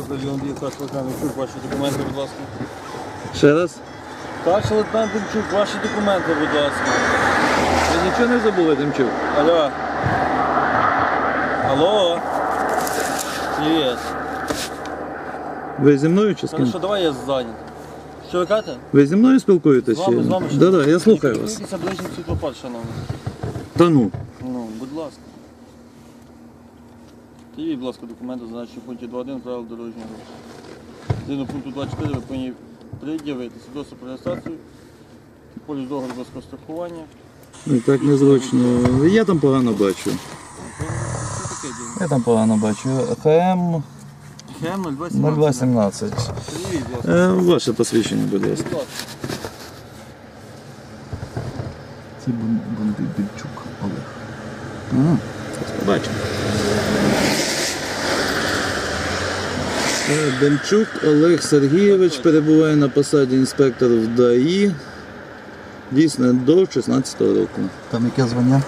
батальйон Дієцар Демчук, ваші документи, будь ласка. Ще раз. Старший лейтенант Демчук, ваші документи, будь ласка. Ви нічого не забули, Демчук? Алло. Алло. Привіт. Ви зі мною чи з ким? Хорошо, давай я зайнят. Що ви кажете? Ви зі мною спілкуєтесь? З вами, з вами. Да, да, я слухаю вас. Це ближній світлофар, шановний. Та ну. Ну, будь ласка. Тоді, будь ласка, документи, зазначені в пункті 2.1 правил дорожнього руху. Згідно пункту 24 ви повинні пред'явити свідоцтво про реєстрацію, поліс договір безкоштовхування. Ну, Так незручно. Я там погано бачу. Я там погано бачу. ХМ ХМ 0217. 0217. Привіт, будь ласка. Е, ваше посвідчення, будь ласка. Будь ласка. Це Бондарчук Олег. Ага, зараз побачимо. Е, Демчук Олег Сергійович перебуває на посаді інспектора в ДАІ. Дійсно до 16 року. Там яке звання?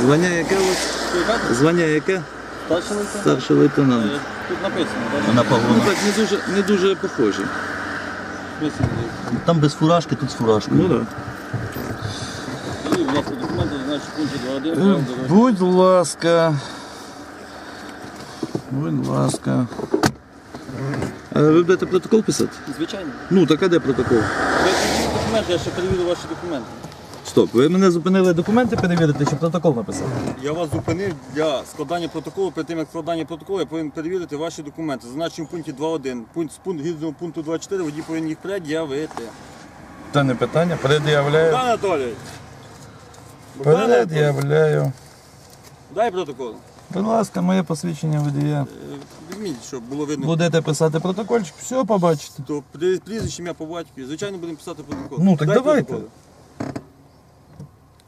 Звання яке у вас? Звання яке? Старший лейтенант? Старший лейтенант. Е, Тут написано, так? На Ну погонах. так, не дуже, не дуже похожі. Написано. Там без фуражки, тут з фуражкою. Ну так. Тоді, будь ласка, документи, зазначені в 2.1 правил. Будь ласка. Будь ласка. А ви будете протокол писати? Звичайно. Ну, так а де протокол? Ви покажіть документи, я ще перевірю ваші документи. Стоп, ви мене зупинили документи перевірити, щоб протокол написати. Я вас зупинив для складання протоколу. Перед тим як складання протоколу, я повинен перевірити ваші документи. Зазначені в пункті 2.1. Пункт з пункту згідно пункту 24 водій повинен їх пред'явити. Та не питання, пред'являю. Богдан Анатолійович. Богдан Анатолійович, Пред'являю. Дай протокол. Будь ласка, моє посвідчення водія. Е, Візьміть, щоб було видно. Будете писати протокольчик, все побачите. То при- прізвище ім'я по батькові. Звичайно, будемо писати протокол. Ну, так Дай давайте. протокол.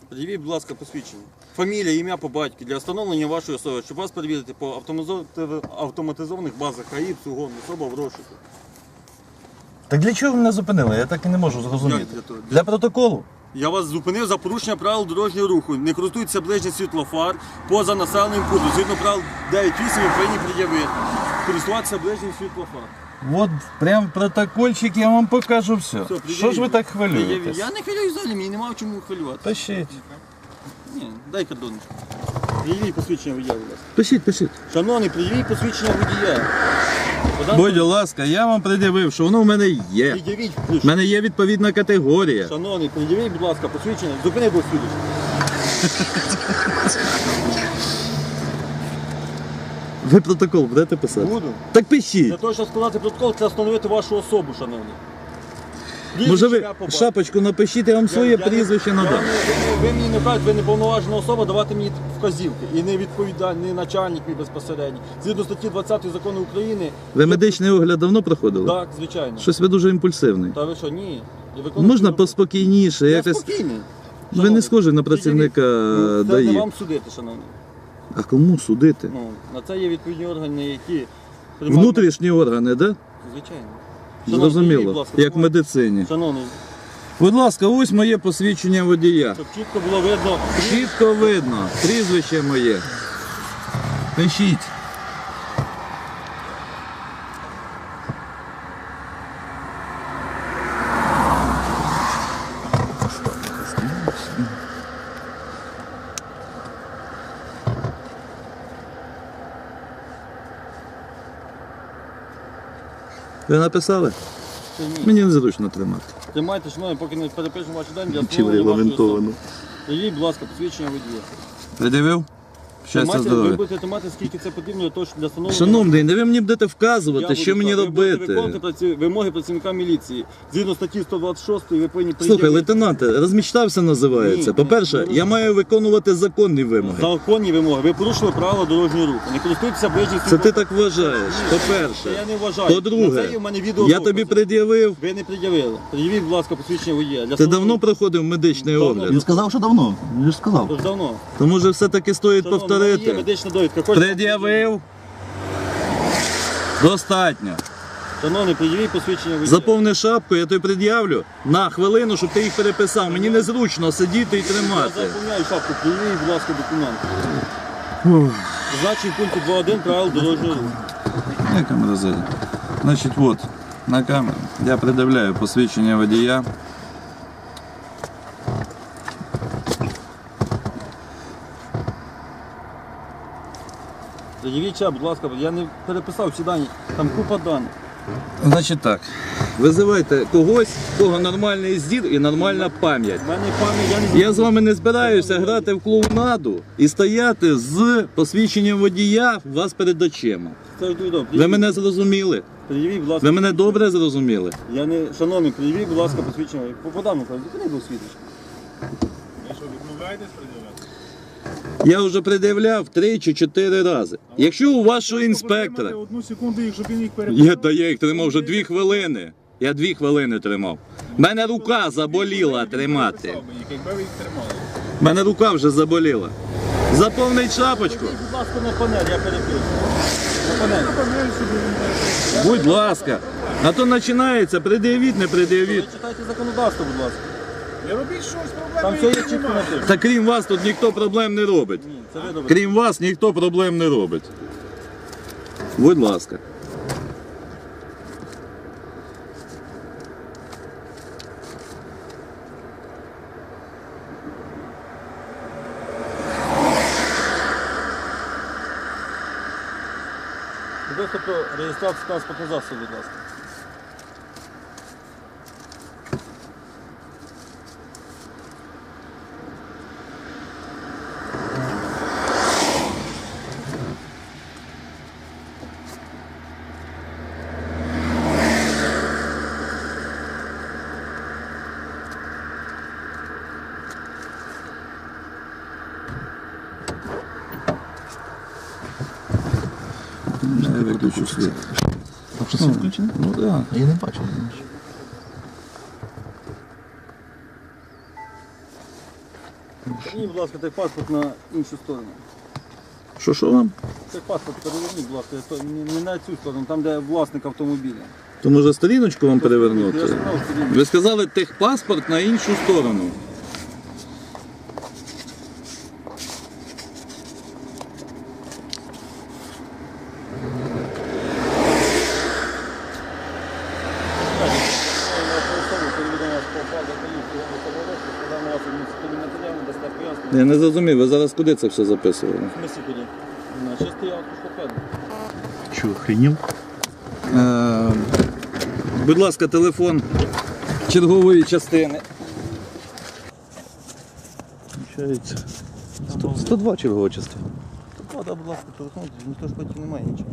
Пред'явіть, будь ласка, посвідчення. Фамілія, ім'я по батькові для встановлення вашої особи, щоб вас перевірити по автоматизов- автоматизованих базах АІП, СУГОН, особа в розшуку. Так для чого ви мене зупинили? Я так і не можу Як зрозуміти. для того? Для протоколу. Я вас зупинив за порушення правил дорожнього руху. Не користуйтеся ближній світлофар поза населеним пунктом. Згідно правил 9.8 ви повинні пред'явити. Користуватися ближнім світлофар. От прям протокольчик я вам покажу все. Все, Що ж ви так хвилюєтесь? Я не хвилююсь взагалі, мені нема в чому хвилювати. Пишіть. Ні, дай кордоночку. Пред'явіть посвідчення водія, будь ласка. Пишіть, пишіть. Шановний, пред'явіть посвідчення водія. Будь ласка, я вам пред'явив, що воно в мене є. Підявіть, В мене є відповідна категорія. Шановний, пред'явіть, будь ласка, посвідчення. Зупини, будь свідчення. Ви протокол будете писати? Буду. Так Для того, щоб складати протокол, треба встановити вашу особу, шановний. Може ви шапочку напишіть, я вам своє Я- я не- прізвище я надам. не- ви, мені не кажете, ви не повноважена особа давати мені вказівки. І не відповідальний, не начальник мій безпосередньо. Згідно статті 20 закону України. Ви медичний огляд давно проходили? Так, звичайно. Щось ви дуже імпульсивний. Та ви що, ні. Я виконую Можна свою роботу. поспокійніше, Я якось. спокійний. Ви не схожі на працівника Ну, Це ДАІ. не вам судити, шановний. А кому судити? Ну, на це є відповідні органи, які приймають- Внутрішні органи, да? Звичайно. Зрозуміло, як в медицині. Шановний, Будь ласка, ось моє посвідчення водія. щоб чітко було видно. Чітко видно, прізвище моє. Пишіть. Ви написали? Ні. Мені незручно тримати. Тримайте, шановні, поки не перепишемо ваші дані для Чим встановлення вашої регламентовано. особи. Будь ласка, посвідчення водія. Придивив? Щастя, Тримайте, Ви здоров'я. будете тримати, скільки це потрібно для того, щоб для встановлення. Шановний, не ви мені будете Я вказувати, буду що мені. Ви будете робити. виконувати праці- вимоги працівника міліції. Згідно статті 126 ви повинні Слухай, пред'явити лейтенанте, розмічтався називається. Ні, По-перше, ні, я маю виконувати законні вимоги. законні вимоги. Ви порушили правила дорожнього руху. Не користуйтеся ближнім Це ти так вважаєш. Це я По-перше. не вважаю. На це По-друге, є в мене відео. я тобі пред'явив. Ви не пред'явили. Пред'явіть, будь ласка, посвідчення водія. Для Ти встановлення- давно проходив медичний Давно. огляд. Він сказав, що давно. Він ж сказав. Тож давно. То може все-таки стоїть Шановний, Є повторити. медична довідка. Пред'явив. Достатньо. Шановний, пред'явіть посвідчення водія. Заповни шапку, я тобі пред'явлю на хвилину, щоб ти їх переписав. Мені незручно сидіти і Я тримати. заповняю шапку, пред'явіть, будь ласка, документи. Значить, в пункті 2.1 правил дорожнього руху. Мразель. Значить, от, на камеру я придивляю посвідчення водія. Заявіть, будь ласка, я не переписав всі дані, там купа даних. Значить так. Визивайте когось, кого нормальний зір і нормальна пам'ять. У мене пам'ять, я не Я з вами не збираюся грати в клоунаду і стояти з посвідченням водія у вас перед очима. Це ж дуже. Ви мене зрозуміли? Пред'явіть, будь ласка. Ви мене добре зрозуміли? Я не, шановний, пред'явіть, будь ласка, посвідчення. По подам, кажу, ти не був свідчиш. Я вже пред'являв три чи чотири рази. Якщо у вашого інспектора. Одну секунду, їх, щоб він їх переписав. Я, та я їх тримав вже дві хвилини. Я дві хвилини тримав. У мене рука заболіла тримати. Якби ви їх тримали. У мене рука вже заболіла. Заповнить шапочку. Будь ласка, на панель, я перепишу. На панель. Будь ласка. А то починається, пред'явіть, не Ви пред'явіть. читайте законодавство, будь ласка. Не робіть щось, проблеми Там все є ніяких чітко немає. написано. Та крім вас тут ніхто проблем не робить. Ні, це ви добре. Крім вас ніхто проблем не робить. Будь ласка. Просто про реєстрацію транспортного засобу, будь ласка. Я виключу світ. А що це включено? Ну так. А я не бачу. Ні, будь ласка, той паспорт на іншу сторону. Що що вам? Цей паспорт переверніть, будь ласка, то не, не на цю сторону, там, де власник автомобіля. То може сторіночку вам Я перевернути? ж знав, що він- Ви сказали техпаспорт на іншу сторону. Я не зрозумів, ви зараз куди це все записували? На чистий автошофер. Що, охренів? Е, будь ласка, телефон чергової частини. Получається. 102 чергова частина. Вода, будь ласка, телефон, ніхто ж потім немає нічого.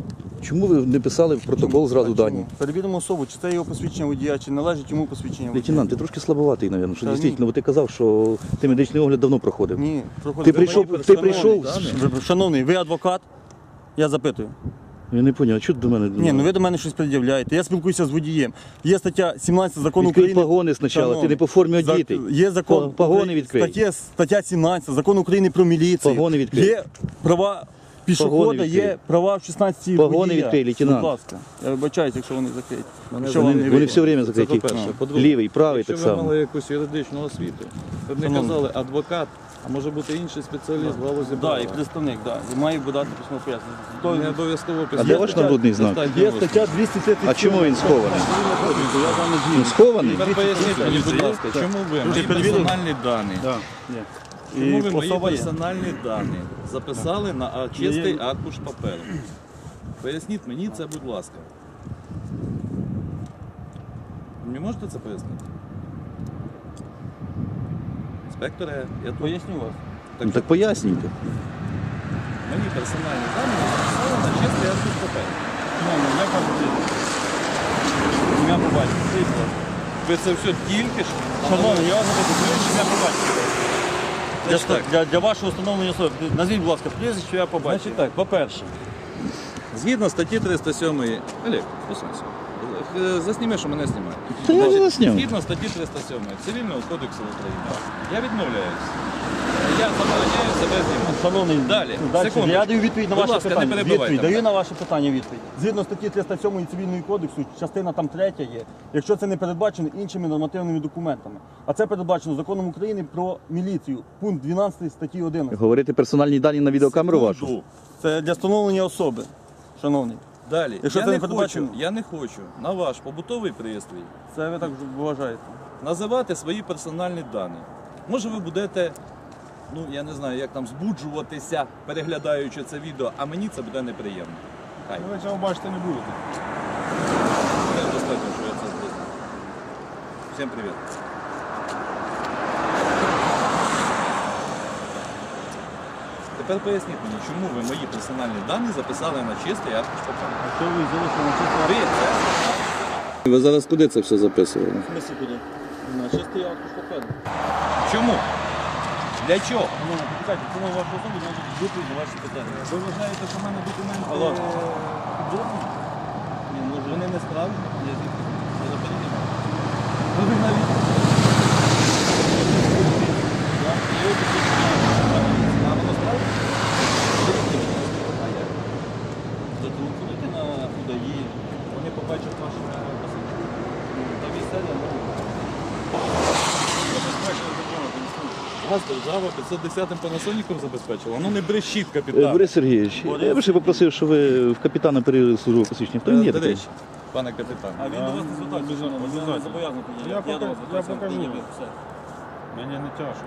Чому ви не писали в протокол зразу дані? Перевіримо особу, чи це його посвідчення водія, чи належить йому посвідчення водія. Лейтенант, ти трошки слабоватий, мабуть, що Та ні. дійсно, бо ти казав, що ти медичний огляд давно проходив. Ні, проходить. Ти прийшов- ти шановний, прийшов- ви- Шановний, ви адвокат? Я запитую. Я не зрозумів, що ти до мене Ні, ну ви до мене щось пред'являєте. Я спілкуюся з водієм. Є стаття 17 закону Відкрий України. погони спочатку, Шановний, ти не по формі за- одітий. Є закон. По- погони відкрий. Стаття, стаття 17 закону України про міліцію. Погони відкрий. Є права пішохода, Погони є права в 16 Погони відкрий, лейтенант. Будь ласка. Я вибачаюсь, якщо вони закриті. Якщо Вони, вам не вони видно. все время закриті. по-перше. По-друге, Лівий, правий якщо так ви само. мали якусь юридичну освіту, ви б не Шановний. казали адвокат, а може бути інший спеціаліст в галузі Так, права. як представник, так. І має дати письмо пояснення. То Не обов'язково А де ваш нагрудний знак? Є стаття 237. А чому він схований? Я з вами Він згідний. схований? Тепер поясніть мені, будь ласка, чому ви мої персональні дані? Чому ви мої особа є. персональні дані записали на а, чистий аркуш паперу? Поясніть мені це, будь ласка. Ви Мені можете це пояснити? Інспекторе, я тут. Поясню вас. Ну так пояснюйте. Мої персональні дані записали на чистий аркуш паперу. Шановний, я кажу, ім'я побачив. Будь ласка. Ви це все тільки що. Шановний, я вас запитую, ім'я побачив. Для, Значить так. для, для вашого встановлення особи. Назвіть, будь ласка, прізвище, що я побачив. Значить так, по-перше, згідно статті 307, Олег, послухайся, е, засніми, що мене знімає. Та я не засняв. Згідно статті 307 Цивільного кодексу України, я відмовляюсь. Я забороняю себе знімати. Шановний, Далі, далі. секунду. я даю відповідь на Будь ваше ласка, не питання. перебивайте відповідь, даю на ваше питання відповідь. Згідно статті 307 Цивільного кодексу, частина там третя є, якщо це не передбачено іншими нормативними документами. А це передбачено законом України про міліцію, пункт 12 статті 11. Говорити персональні дані на відеокамеру вашу? Це для встановлення особи, шановний. Далі. Якщо я це не не передбачено? хочу, я не хочу на ваш побутовий пристрій Це ви так вважаєте. називати свої персональні дані. Може ви будете, ну я не знаю, як там збуджуватися, переглядаючи це відео, а мені це буде неприємно. Хай. Ви цього бачити не будете. Я достатньо, що я це зроблю. Всім привіт. Тепер поясніть мені, чому ви мої персональні дані записали на чистий аркуш паперу? А що ви що на чистий Ви це Ви зараз куди це все записували? В смислі куди? На чистий аркуш паперу. чому? Для чого? Ну, почекайте, тому вашу особу, відповідь на ваші питання. Ви вважаєте, що в мене документи Алло. е, підробні? Ні, може, Вони не справді. Я звідки? Я ви навіть Я є такі, а воно справді? А як? Зателефонуйте на УДАІ. Вони побачать ваше посвідчення. Ну, Та місцеві, ну, Держава 510-м Panasonic забезпечила. Ну не брешіть, Е, капітан. Борис Сергійович, я би ще попросив, щоб ви в капітана перевірили службу посвідчення. Там є До речі, пане капітан. А він до вас не шановний, він зобов'язаний Я пока- до вас я звертався, покажу. все. Мені не тяжко.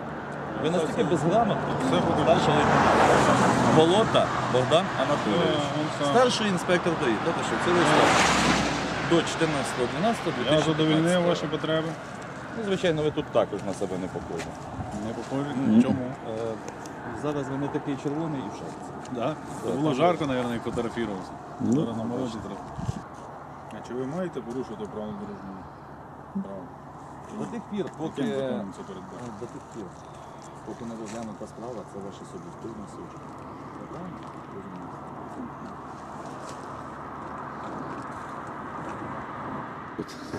Ви настільки безграмотні. Все покажу. Старший лейтенант. Голота Богдан Анатолійович. Е. Старший інспектор ДАІ. Тобто що, цілий штат. До 14.12.2015. Я задовольнив ваші потреби. Ну, звичайно, ви тут також на себе не похожі. Не похожі. Мгм. Чому? Е, Зараз він не такий червоний і в шапці. Да? Це було жарко, мабуть, і фотографірувався. Ну, Зараз на молоді треба. А чи ви маєте порушити правила дорожнього? Право. До тих пір, поки, Яким е, законом це передбачено? до тих пір, поки не розглянута справа, це ваше суб'єктивне судження. Правильно?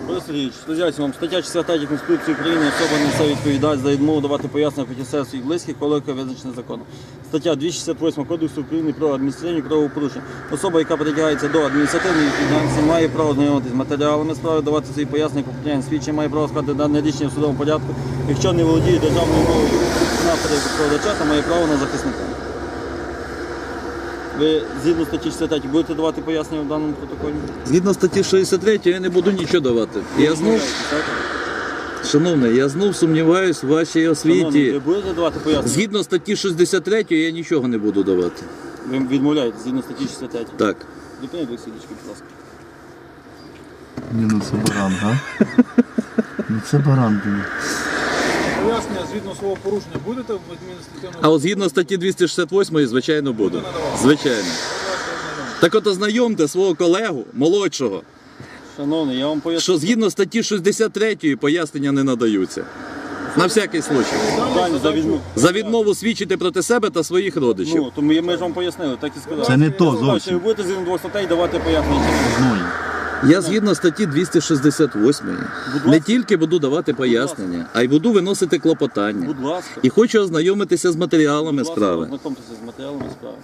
Борис Сергійович, роз'яснюю вам, стаття 63 Конституції України особа несе відповідальність за відмову давати пояснення себе своїх близьких, коли яке визначене законом. Стаття 268 Кодексу України про адміністративні правопорушення. Особа, яка притягається до адміністративної відповідальності, має право знайомитися з матеріалами справи, давати свої пояснення, попитання свідчення, має право сказати дане рішення в судовому порядку, якщо не володіє державною мовою на перекладача, то має право на захисника. Ви згідно статті 63 будете давати пояснення в даному протоколі? Згідно статті 63 я не буду нічого давати. Я знов, шановний, я знов сумніваюсь в вашій Шановний, Ви освіті. будете давати пояснення? Згідно статті 63 я нічого не буду давати. Ви відмовляєте згідно статті 63. Так. Зупиніть сідочки, будь ласка. Ні, ну це баран, га? Ну це баран, блін. Пояснення згідно свого порушення будете в адміністративному А от згідно статті 268, звичайно, буду. Звичайно. Так от ознайомте свого колегу, молодшого, Шановний, я вам поясню. що згідно статті 63 пояснення не надаються. На всякий случай. Питання за відмову. За відмову свідчити проти себе та своїх родичів. Ну, то ми, ми ж вам пояснили, так і сказали. Це не то що Ви зовсім. будете згідно двох статей давати пояснення. ні? Я згідно статті 268 не тільки буду давати пояснення, а й буду виносити клопотання. Будь ласка. І хочу ознайомитися з матеріалами Будь ласка, справи. Ознакомтеся з матеріалами справи.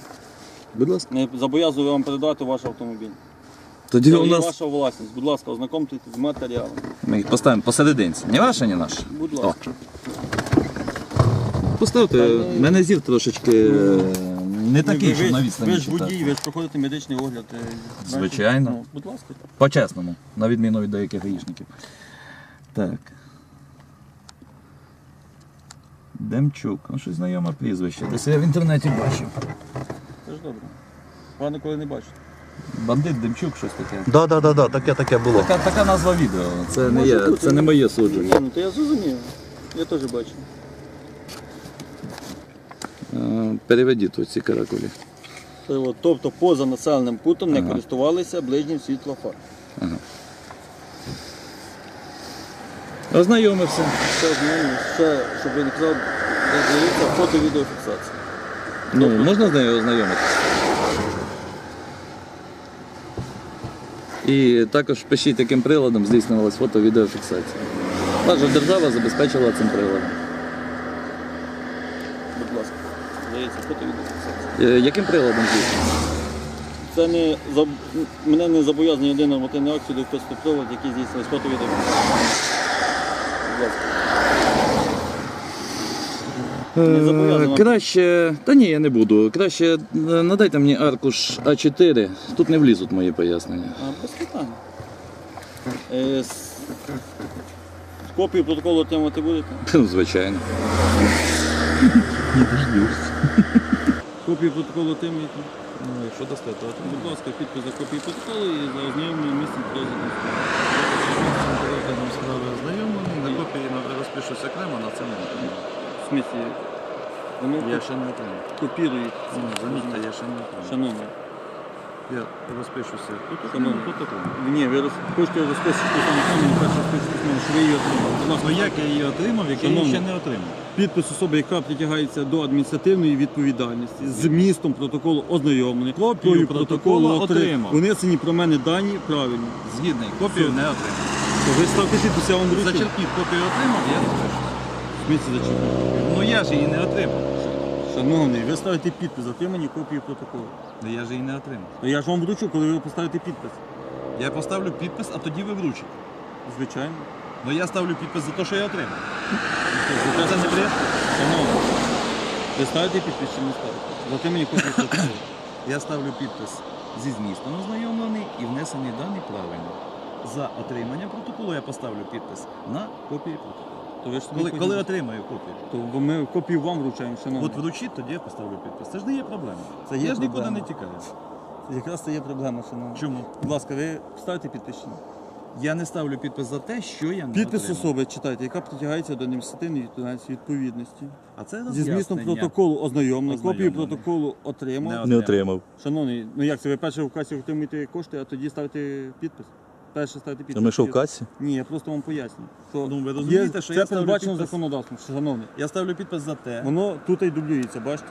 Будь ласка. Не зобов'язую вам передати ваш автомобіль. Тоді Це у є нас ваша власність. Будь ласка, ознакомтеся з матеріалами. Ми їх поставимо посерединці. Не ваше, ні наше. Будь ласка. поставте. мене зір трошечки. е, Не ви, ви, ви ж водій, ви ж проходите медичний огляд. е, знаєте. Звичайно. Ну, будь ласка. По-чесному, на відміну від деяких гаїшників. Так. Демчук. Ну, щось знайоме прізвище. Десь я в інтернеті бачив. Це ж добре. Погано, коли не бачите. Бандит Демчук, щось таке. Да, да, да, да, таке таке було. Така, така назва відео. Це не я, це не моє судження. Ну то я зрозумів. Я теж бачу. Переведіть тут ці каракулі. Тобто поза населеним путом не користувалися ближнім світлофар. Ознайомився. Ще одному, ще, щоб ви не казав, здається фото-відеофіксація. Ну, можна з нею ознайомитися? І також пишіть, яким приладом здійснювалась фото-відеофіксація. Держава забезпечила цим приладом. Будь ласка. Здається, фото-відеофіксація. Е, Яким приладом здійснювалась? Це не заб... мене не зобов'язаний один нормативний акт сюди хтось прилад, який здійснює. Е, Краще. Та ні, я не буду. Краще е, надайте мені аркуш А4. Тут не влізуть мої пояснення. А, без питань. Е, с- Копію протоколу отримати будете? Звичайно. Не дождешься. Копію протоколу отримуєте? Ну, якщо дасте, то Будь ласка, підпис за копію протоколу і за ознайомлення місцем розгляду. Розглядом справи ознайомлений, на копії розпишусь окремо, на це не В смислі, воно Я ще не отримав. копірують. Ну, Замітьте, я ще не отримав. Шановний. Я розпишуся тут Шановний. тут окремо. Ні, ви хочете розписати саме камінь, перше розписати, що ви її отримали. Ну як я її отримав, як я її ще не отримав? Підпис особи, яка притягається до адміністративної відповідальності з містом протоколу ознайомлення. Копію протоколу отримав. Внесені про мене дані правильно. Згідний, копію не отримав. То ви ставте підпис, я вам вручу. Зачерпніть копію отримав, я розпишу. Зачерпніть? Ну я ж її не отримав. Шановний, ви ставите підпис, отримані копії протоколу. Ну я ж її не отримав. То Я ж вам вручу, коли ви поставите підпис. Я поставлю підпис, а тоді ви вручите. Звичайно. Ну я ставлю підпис за те, що я отримав. Це не бред? Шановний. Ви ставите підпис чи не ставите? За отримані копії протоколу. Я ставлю підпис зі змістом ознайомлений і внесені дані правильно. За отримання протоколу я поставлю підпис на копії протоколу. То ви ж Коли, собі коли потім- отримаю копію. То бо ми копію вам вручаємо, шановний. От вручіть, тоді я поставлю підпис. Це ж не є проблема. Це є я ж нікуди проблема. не тікаю. Якраз це є проблема, шановний. Чому? Будь ласка, ви ставите підпис чи ні? Я не ставлю підпис за те, що я не Підпис отримав. особи читайте, яка притягається до адміністративної відповідальності відповідності. А це Зі роз'яснення. змістом протоколу ознайомлено, копію Ознайомлений. протоколу отримав. Не отримав. Шановний, ну як це ви перше в касі отримуєте кошти, а тоді ставите підпис? Перше ставите підпис. А ми що в касі? Ні, я просто вам поясню. Що Ну, ви розумієте, є, що це я ставлю передбачено підпис? законодавством, шановний. Я ставлю підпис за те. Воно тут і дублюється, бачите?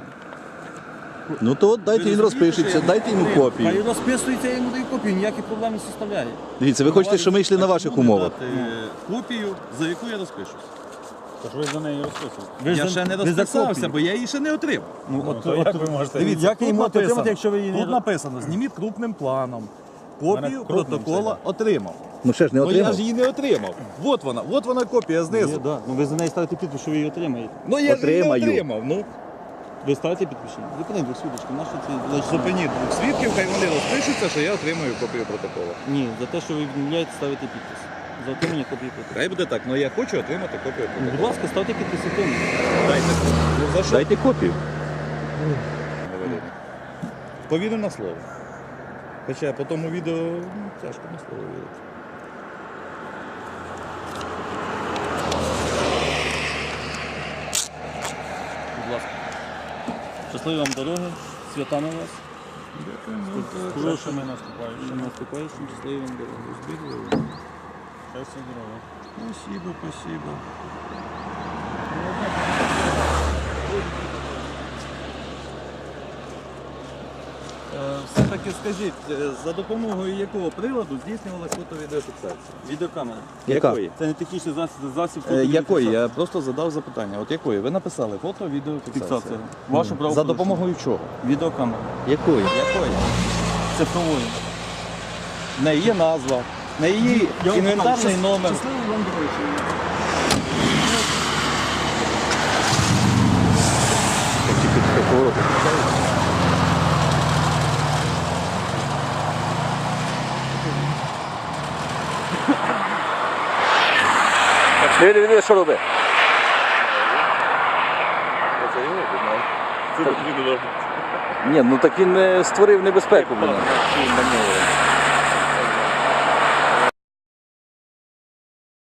Ну то от дайте він розпишеться, я дайте йому Хай копію. розписується, я йому даю копію, ніяких проблем не составляє. Дивіться, ви хочете, щоб ми йшли на ваших умовах? Копію, за яку я розпишусь. Тож ви за неї розписуєте. Ви я ж за- ще не ви за розписався, копію. бо я її ще не отримав. Ну, Ну, от, то от, як ви можете? Дивіться, як я тут йому отримати, написано, якщо ви її не Тут написано, зніміть крупним планом. Копію Мене крупним протокола отримав. Ну ще ж не Ну я отримав. ж її не отримав. От вона, от вона копія Ні, знизу. да. Ну ви за неї ставите підпис, що ви її отримаєте. Ну я ж її не Отримаю. отримав. Ну, Ви ставите підпис? Зупиніть двох свідочки, нащо це? зупиніть двох свідків, хай вони розпишуться, що я отримую копію протоколу. Ні, за те, що ви відмовляєте, ставите підпис. За отримання копії протоколу. Хай буде так, але я хочу отримати копію Ну, протоколу. Будь ласка, ставте підпис і отримуйте. Дайте. Ну за що? Дайте копію. Повірю на слово. Хоча по тому відео ну, тяжко на слово вірити. Будь ласка. Щасливі вам дороги, свята на вас. Хорошими наступаючими. Наступаючим, щасливі вам дороги. Щастя, здоров'я. Спасибо, спасибо. Все-таки скажіть, е, за допомогою якого приладу здійснювалася фото-відеофіксація? Відеокамера. Яка? Якої? Це не технічний засіб, це засіб Е, Якої? Я просто задав запитання. От якої? Ви написали фото-відеофіксація. Фіксація. Ваше право. За допомогою чого? Відеокамера. Якої? Якої? Цифрової. Неї є назва, Я вам інвентарний номер. Щасливі вам дороги. Диви, диви, диви, що робить? Ні, ну так він е, створив небезпеку. блін.